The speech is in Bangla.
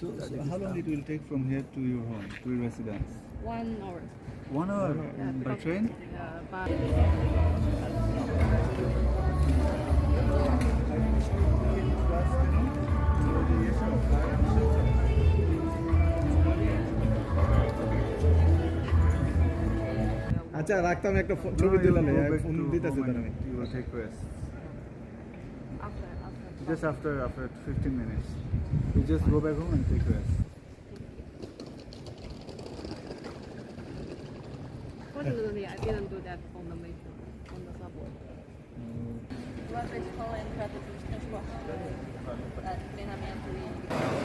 So, so how long it will take from here to your home, to your residence? One hour. One hour yeah, by train? Yeah, by আচ্ছা রাখতাম একটা ছবি দিলাম ফোন দিতেছে তার আমি রিকোয়েস্ট আচ্ছা আচ্ছা just after after 15 minutes. We just go back home and take rest. Fortunately, I didn't do that on the metro, on the subway. What is